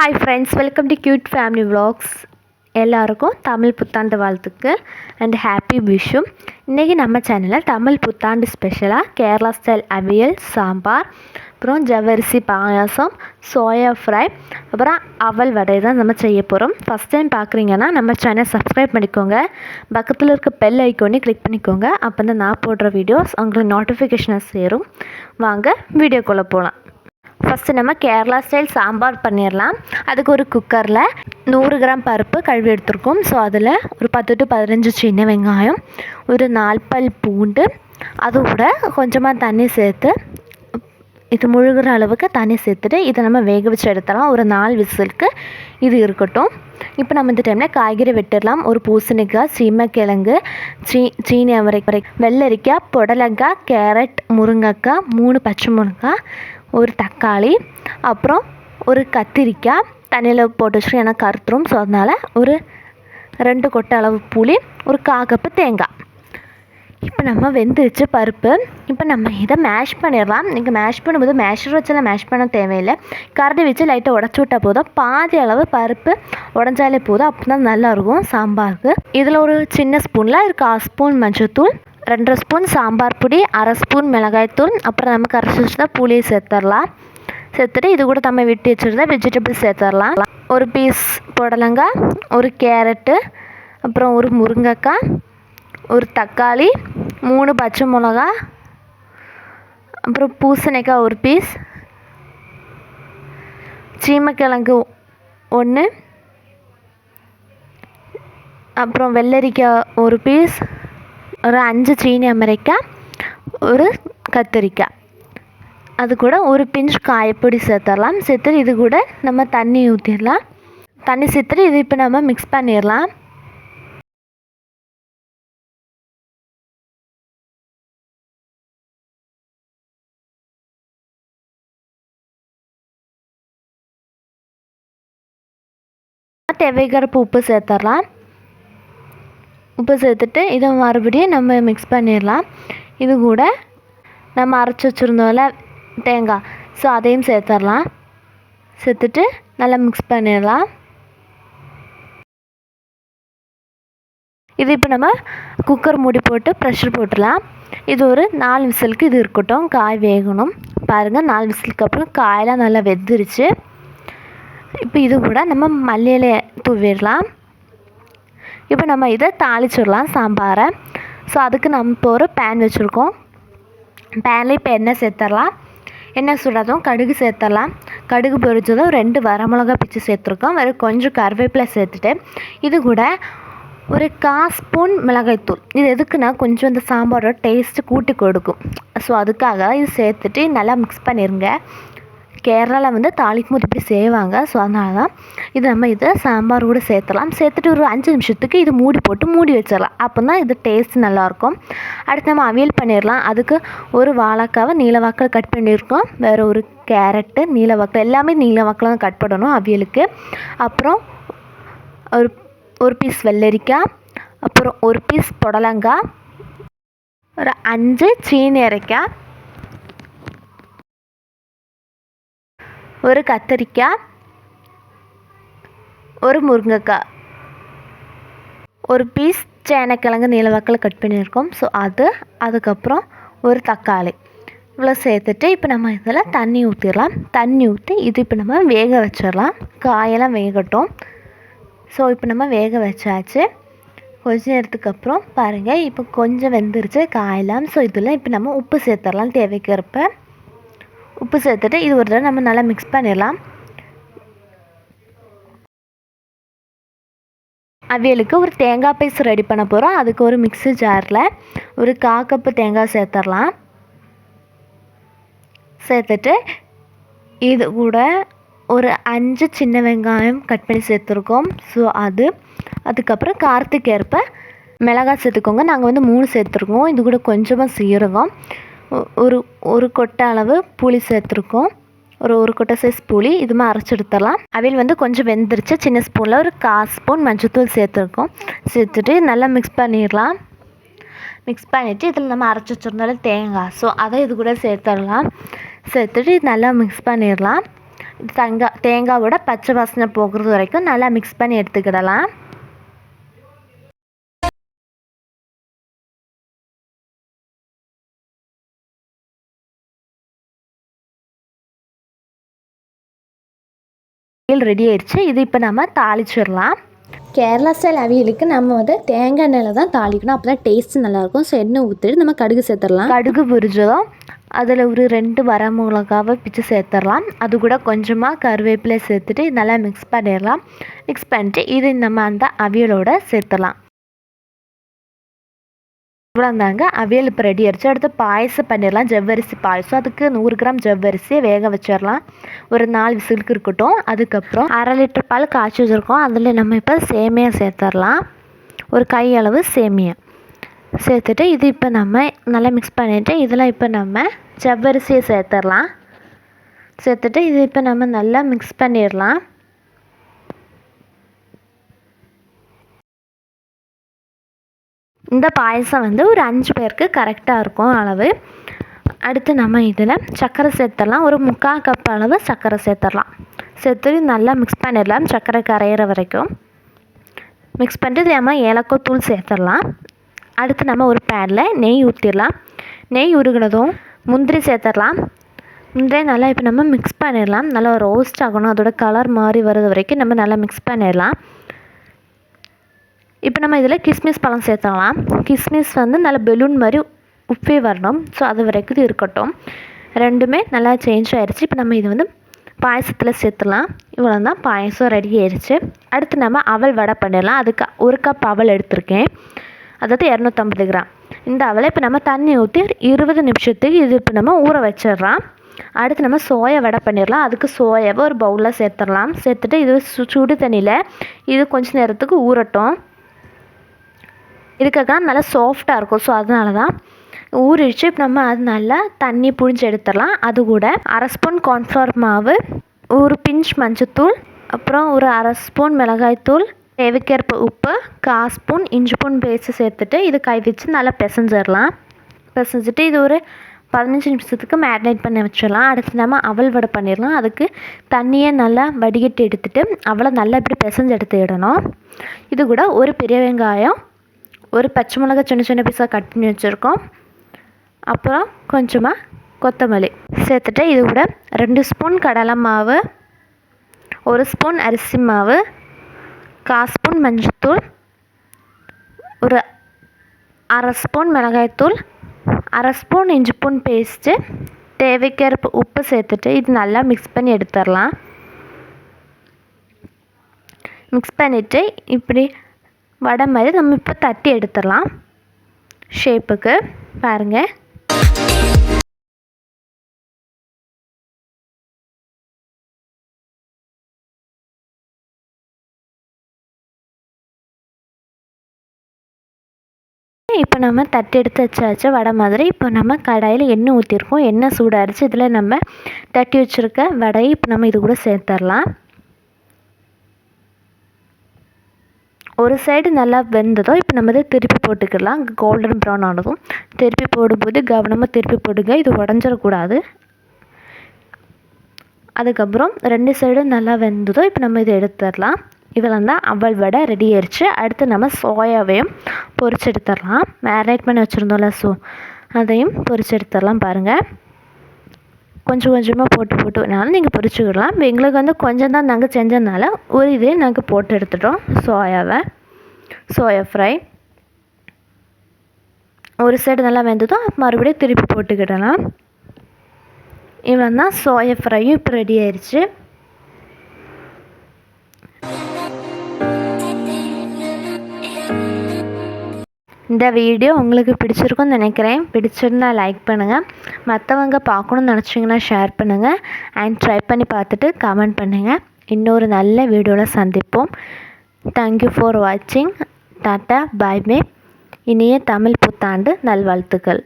Hi friends welcome to cute family vlogs. எல்லாருக்கும் தமிழ் புத்தாண்டு வாழ்த்துக்கு and happy விஷும் இன்றைக்கி நம்ம சேனலில் தமிழ் புத்தாண்டு ஸ்பெஷலாக கேரளா ஸ்டைல் அவியல் சாம்பார் அப்புறம் ஜவ்வரிசி பாயாசம் சோயா ஃப்ரை அப்புறம் அவல் வடை தான் நம்ம செய்ய போகிறோம் ஃபஸ்ட் டைம் பார்க்குறீங்கன்னா நம்ம சேனல் சப்ஸ்கிரைப் பண்ணிக்கோங்க. பக்கத்தில் இருக்க பெல் ஐக்கோனே கிளிக் பண்ணிக்கோங்க. அப்போ தான் நான் போடுற வீடியோஸ் உங்களுக்கு நோட்டிஃபிகேஷனாக சேரும். வாங்க வீடியோக்குள்ளே போகலாம் ஃபஸ்ட்டு நம்ம கேரளா ஸ்டைல் சாம்பார் பண்ணிடலாம் அதுக்கு ஒரு குக்கரில் நூறு கிராம் பருப்பு கழுவி எடுத்திருக்கோம். ஸோ அதில் ஒரு பத்து டு பதினஞ்சு சின்ன வெங்காயம் ஒரு நாற்பல் பூண்டு அதோட கொஞ்சமாக தண்ணி சேர்த்து இது முழுகிற அளவுக்கு தண்ணி சேர்த்துட்டு இதை நம்ம வேக வச்சு எடுத்துடலாம். ஒரு நாலு விசிலுக்கு இது இருக்கட்டும். இப்போ நம்ம இந்த டைமில் காய்கறி வெட்டிடலாம். ஒரு பூசணிக்காய் சீமக்கிழங்கு சீ சீனி அவரைக்காய் வெள்ளரிக்காய் புடலங்காய் கேரட் முருங்கைக்காய் மூணு பச்சை மிளகாய் ஒரு தக்காளி அப்புறம் ஒரு கத்திரிக்காய் தண்ணியில் போட்டு வச்சுட்டு ஏன்னா கருத்துரும். ஸோ அதனால் ஒரு ரெண்டு கொட்டை அளவு புளி ஒரு காக்கப்பு தேங்காய். இப்போ நம்ம வெந்துருச்சு பருப்பு இப்போ நம்ம இதை மேஷ் பண்ணிடலாம். நீங்கள் மேஷ் பண்ணும்போது மேஷர் வச்செல்லாம் மேஷ் பண்ண தேவையில்லை. கரண்டி வச்சு லைட்டாக உடச்சி விட்டால் போதும். பாதி அளவு பருப்பு உடஞ்சாலே போதும். அப்போ தான் நல்லாயிருக்கும் சாம்பாருக்கு. இதில் ஒரு சின்ன ஸ்பூனில் ஒரு கால் ஸ்பூன் மஞ்சள்தூள் ரெண்டரை ஸ்பூன் சாம்பார் பொடி அரை ஸ்பூன் மிளகாய்த்தூள் அப்புறம் நமக்கு அரைச்சி வச்சுட்டா புளியை சேர்த்துடலாம். சேர்த்துட்டு இது கூட நம்ம விட்டு வச்சுருந்தா வெஜிடபிள்ஸ் சேர்த்துடலாம். ஒரு பீஸ் புடலங்காய் ஒரு கேரட்டு அப்புறம் ஒரு முருங்கைக்காய் ஒரு தக்காளி மூணு பச்சை மிளகா அப்புறம் பூசணிக்காய் ஒரு பீஸ் சீமக்கிழங்கு ஒன்று அப்புறம் வெள்ளரிக்காய் ஒரு பீஸ் ஒரு அஞ்சு சீனி அமெரிக்காய் ஒரு கத்திரிக்காய் அது கூட ஒரு பிஞ்ச் காயப்பொடி சேர்த்துடலாம். சேர்த்து இது கூட நம்ம தண்ணி ஊற்றிடலாம் தண்ணி சேர்த்துட்டு இது இப்போ நம்ம மிக்ஸ் பண்ணிடலாம். தேவைகரப்பு உப்பு சேர்த்துடலாம். உப்பு சேர்த்துட்டு இதை மறுபடியும் நம்ம மிக்ஸ் பண்ணிடலாம். இது கூட நம்ம அரைச்சி வச்சுருந்தோம்ல தேங்காய். ஸோ அதையும் சேர்த்துடலாம். சேர்த்துட்டு நல்லா மிக்ஸ் பண்ணிடலாம். இது இப்போ நம்ம குக்கர் மூடி போட்டு ப்ரெஷர் போட்டுடலாம். இது ஒரு நாலு விசிலுக்கு இது இருக்கட்டும் காய் வேகணும். பாருங்கள் நாலு விசிலுக்கு அப்புறம் காயெல்லாம் நல்லா வெந்துருச்சு. இப்போ இது கூட நம்ம மல்லியில தூவிடலாம். இப்போ நம்ம இதை தாளிச்சிடலாம் சாம்பாரை. ஸோ அதுக்கு நம்ம இப்போ ஒரு பேன் வச்சுருக்கோம். பேனில் இப்போ எண்ணெய் சேர்த்துடலாம் எண்ணெய் சுடாதும் கடுகு சேர்த்துடலாம் கடுகு பொரிச்சதும் ரெண்டு வரமிளகா பிச்சு சேர்த்துருக்கோம். வேறு கொஞ்சம் கருவேப்பிலை சேர்த்துட்டு இது கூட ஒரு கா ஸ்பூன் மிளகாய்த்தூள். இது எதுக்குன்னா கொஞ்சம் இந்த சாம்பாரோட டேஸ்ட்டு கூட்டி கொடுக்கும். ஸோ அதுக்காக இது சேர்த்துட்டு நல்லா மிக்ஸ் பண்ணிடுங்க கேரளாவில் வந்து தாளிக்கும் போது இப்படி செய்வாங்க. ஸோ அதனால தான் இது நம்ம இதை சாம்பார் கூட சேர்த்துலாம் சேர்த்துட்டு ஒரு அஞ்சு நிமிஷத்துக்கு இது மூடி போட்டு மூடி வச்சிடலாம். அப்போ தான் இது டேஸ்ட் நல்லாயிருக்கும். அடுத்து நம்ம அவியல் பண்ணிடலாம். அதுக்கு ஒரு வாழைக்காவை நீல வாக்கில் கட் பண்ணியிருக்கோம். வேறு ஒரு கேரட்டு நீல வாக்கில் எல்லாமே நீல வாக்கில் தான் கட் பண்ணணும் அவியலுக்கு. அப்புறம் ஒரு ஒரு பீஸ் வெள்ளரிக்காய் அப்புறம் ஒரு பீஸ் புடலங்காய் ஒரு அஞ்சு சீனி அரைக்காய் ஒரு கத்திரிக்காய் ஒரு முருங்கைக்காய். ஒரு பீஸ் சேனைக்கிழங்கு நீளவாக்கில் கட் பண்ணியிருக்கோம். ஸோ அது அதுக்கப்புறம் ஒரு தக்காளி. இவ்வளோ சேர்த்துட்டு இப்போ நம்ம இதில் தண்ணி ஊற்றிடலாம் தண்ணி ஊற்றி இது இப்போ நம்ம வேக வச்சிடலாம். காயெல்லாம் வேகட்டும். ஸோ இப்போ நம்ம வேக வச்சாச்சு. கொஞ்ச நேரத்துக்கு அப்புறம் பாருங்கள் இப்போ கொஞ்சம் வெந்துருச்சு காயெல்லாம். ஸோ இதில் இப்போ நம்ம உப்பு சேர்த்துடலாம் தேவைக்கிறப்ப உப்பு சேர்த்துட்டு இது ஒரு தடவை நம்ம நல்லா மிக்ஸ் பண்ணிடலாம். அவியலுக்கு ஒரு தேங்காய் பைஸ் ரெடி பண்ண போகிறோம் அதுக்கு ஒரு மிக்ஸி ஜாரில் ஒரு காக்கப்பு தேங்காய் சேர்த்துடலாம். சேர்த்துட்டு இது கூட ஒரு அஞ்சு சின்ன வெங்காயம் கட் பண்ணி சேர்த்துருக்கோம். ஸோ அது அதுக்கப்புறம் காரத்துக்கு ஏற்ப மிளகாய் சேர்த்துக்கோங்க. நாங்கள் வந்து மூணு சேர்த்துருக்கோம். இது கூட கொஞ்சமாக சீரகம். ஒரு ஒரு கொட்டை அளவு புளி சேர்த்துருக்கோம். ஒரு ஒரு கொட்டை சைஸ் புளி. இதுமா அரைச்சி எடுத்துடலாம் அவியல் வந்து கொஞ்சம் வெந்துருச்சு. சின்ன ஸ்பூனில் ஒரு கால் ஸ்பூன் மஞ்சத்தூள் சேர்த்துருக்கோம். சேர்த்துட்டு நல்லா மிக்ஸ் பண்ணிடலாம். மிக்ஸ் பண்ணிவிட்டு இதில் நம்ம அரைச்சி வச்சுருந்தாலும் தேங்காய். ஸோ அதை இது கூட சேர்த்துடலாம். சேர்த்துட்டு நல்லா மிக்ஸ் பண்ணிடலாம். தேங்காய் தேங்காவோட பச்சை வாசனை போகிறது வரைக்கும் நல்லா மிக்ஸ் பண்ணி எடுத்துக்கிடலாம். ரெடி ஆயிடுச்சு இது இப்போ நம்ம தாளிச்சிடலாம். கேரளா ஸ்டைல் அவியலுக்கு நம்ம வந்து தேங்காய் எண்ணெயில் தான் தாளிக்கணும். அப்போ தான் டேஸ்ட் நல்லாயிருக்கும். ஸோ எண்ணெய் ஊற்றிட்டு நம்ம கடுகு சேர்த்துடலாம். கடுகு பொரிஞ்சதும் அதில் ஒரு ரெண்டு வரமிளகாவை பிச்சு சேர்த்துடலாம். அது கூட கொஞ்சமாக கருவேப்பிலை சேர்த்துட்டு நல்லா மிக்ஸ் பண்ணிடலாம். மிக்ஸ் பண்ணிட்டு இது நம்ம அந்த அவியலோட சேர்த்துடலாம். இவ்வளோந்தாங்க அவியல் இப்போ ரெடி ஆயிடுச்சு. அடுத்து பாயசம் பண்ணிடலாம். ஜவ்வரிசி பாயசம். அதுக்கு நூறு கிராம் ஜவ்வரிசியை வேக வச்சிடலாம். ஒரு நாலு விசிலுக்கு இருக்கட்டும். அதுக்கப்புறம் அரை லிட்டர் பால் காய்ச்சி வச்சுருக்கோம். அதில் நம்ம இப்போ சேமியா சேர்த்துடலாம். ஒரு கை அளவு சேமியா சேர்த்துட்டு இது இப்போ நம்ம நல்லா மிக்ஸ் பண்ணிவிட்டு இதெல்லாம் இப்போ நம்ம ஜவ்வரிசியை சேர்த்துடலாம். சேர்த்துட்டு இது இப்போ நம்ம நல்லா மிக்ஸ் பண்ணிடலாம். இந்த பாயசம் வந்து ஒரு அஞ்சு பேருக்கு கரெக்டாக இருக்கும் அளவு. அடுத்து நம்ம இதில் சர்க்கரை சேர்த்துடலாம். ஒரு முக்கால் கப் அளவு சர்க்கரை சேர்த்துடலாம். சேர்த்து நல்லா மிக்ஸ் பண்ணிடலாம். சர்க்கரை கரையிற வரைக்கும். மிக்ஸ் பண்ணிட்டு நம்ம ஏலக்காய் தூள் சேர்த்துடலாம். அடுத்து நம்ம ஒரு பேனில் நெய் ஊற்றிடலாம் நெய் உருகினதும் முந்திரி சேர்த்துடலாம். முந்திரி நல்லா இப்போ நம்ம மிக்ஸ் பண்ணிடலாம். நல்லா ரோஸ்ட் ஆகணும். அதோட கலர் மாறி வர்றது வரைக்கும் நம்ம நல்லா மிக்ஸ் பண்ணிடலாம். இப்போ நம்ம இதில் கிஸ்மிஸ் பழம் சேர்த்துக்கலாம் கிஸ்மிஸ் வந்து நல்ல பெலூன் மாதிரி உப்பி வரணும். ஸோ அது வரைக்கும் இது இருக்கட்டும். ரெண்டுமே நல்லா சேஞ்ச் ஆயிடுச்சு இப்போ நம்ம இது வந்து பாயசத்தில் சேர்த்துலாம் இவ்வளோ தான் பாயசம் ரெடி ஆயிடுச்சு அடுத்து நம்ம அவல் வடை பண்ணிடலாம். அதுக்கு ஒரு கப் அவல் எடுத்திருக்கேன். அதாவது இரநூத்தம்பது கிராம். இந்த அவலை இப்போ நம்ம தண்ணி ஊற்றி இருபது நிமிஷத்துக்கு இது இப்போ நம்ம ஊற வச்சிடலாம். அடுத்து நம்ம சோயா வடை பண்ணிடலாம். அதுக்கு சோயாவை ஒரு பவுலில் சேர்த்துடலாம். சேர்த்துட்டு இது சு சுடு தண்ணியில் இது கொஞ்ச நேரத்துக்கு ஊறட்டும். இதுக்காக நல்லா சாஃப்டாக இருக்கும். ஸோ அதனால தான் ஊறிடுச்சு. இப்போ நம்ம அது நல்லா தண்ணி புழிஞ்சு எடுத்துடலாம். அது கூட அரை ஸ்பூன் கார்ன்ஃப்ளவர் மாவு ஒரு பிஞ்ச் மஞ்சத்தூள் அப்புறம் ஒரு அரை ஸ்பூன் மிளகாய்த்தூள் தேவைக்கேற்ப உப்பு கால் ஸ்பூன் இஞ்சி பூன் பேஸ்ட்டு சேர்த்துட்டு இது கை வச்சு நல்லா பிசைஞ்சிடலாம். பிசைஞ்சிட்டு இது ஒரு பதினஞ்சு நிமிஷத்துக்கு மேரினேட் பண்ணி வச்சிடலாம். அடுத்து நம்ம அவல் வடை பண்ணிடலாம். அதுக்கு தண்ணியை நல்லா வடிகட்டி எடுத்துட்டு அவளை நல்லா இப்படி பிசைஞ்சு இடணும். இது கூட ஒரு பெரிய வெங்காயம் ஒரு பச்சை மிளகா சின்ன சின்ன பீஸாக கட் பண்ணி வச்சுருக்கோம். அப்புறம் கொஞ்சமாக கொத்தமல்லி சேர்த்துட்டு இது கூட ரெண்டு ஸ்பூன் கடலை மாவு ஒரு ஸ்பூன் அரிசி மாவு கால் ஸ்பூன் மஞ்சத்தூள் ஒரு அரை ஸ்பூன் மிளகாய்த்தூள் அரை ஸ்பூன் இஞ்சி பூன் பேஸ்ட்டு தேவைக்கேற்ப உப்பு சேர்த்துட்டு இது நல்லா மிக்ஸ் பண்ணி எடுத்துடலாம். மிக்ஸ் பண்ணிவிட்டு இப்படி வடை மாதிரி நம்ம இப்போ தட்டி எடுத்துடலாம். ஷேப்புக்கு பாருங்கள் இப்போ நம்ம தட்டி எடுத்து வச்சாச்சு வடை மாதிரி இப்போ நம்ம கடாயில் எண்ணெய் ஊற்றிருக்கோம் எண்ணெய் சூடாகிடுச்சு இதில் நம்ம தட்டி வச்சுருக்க வடையை இப்போ நம்ம இது கூட சேர்த்துடலாம். ஒரு சைடு நல்லா வெந்ததோ இப்போ நம்ம இதை திருப்பி போட்டுக்கலாம் கோல்டன் ப்ரௌன் ஆனதும். திருப்பி போடும்போது கவனமாக திருப்பி போடுங்க. இது உடஞ்சிடக்கூடாது. அதுக்கப்புறம் ரெண்டு சைடும் நல்லா வெந்ததோ இப்போ நம்ம இதை எடுத்துடலாம். இதெல்லாம் தான். அவள் வடை ரெடி ஆயிடுச்சு அடுத்து நம்ம சோயாவையும் பொரிச்சு எடுத்துடலாம். மேரினேட் பண்ணி வச்சுருந்தோம்ல ஸோ அதையும் பொரிச்சு எடுத்துடலாம் பாருங்கள் கொஞ்சம் கொஞ்சமாக போட்டு போட்டு. வேணாலும் நீங்கள் பொரிச்சுக்கிடலாம் எங்களுக்கு வந்து கொஞ்சம் தான் நாங்கள் செஞ்சதுனால ஒரு இதே நாங்கள் போட்டு எடுத்துட்டோம். சோயாவை. Soya fry. ஒரு சைடு நல்லா வெந்ததும் மறுபடியும் திருப்பி போட்டுக்கிடலாம். இவன் தான் சோயா ஃப்ரையும் இப்போ ரெடி ஆயிடுச்சு இந்த வீடியோ உங்களுக்கு பிடிச்சிருக்கும்னு நினைக்கிறேன். பிடிச்சிருந்தா லைக் பண்ணுங்கள் மற்றவங்க பார்க்கணுன்னு நினச்சிங்கன்னா ஷேர் பண்ணுங்கள் அண்ட் ட்ரை பண்ணி பார்த்துட்டு கமெண்ட் பண்ணுங்கள் இன்னொரு நல்ல வீடியோவில் சந்திப்போம். தேங்க்யூ ஃபார் வாட்சிங் டாட்டா பாய் பே இனிய தமிழ் புத்தாண்டு நல்வாழ்த்துக்கள்.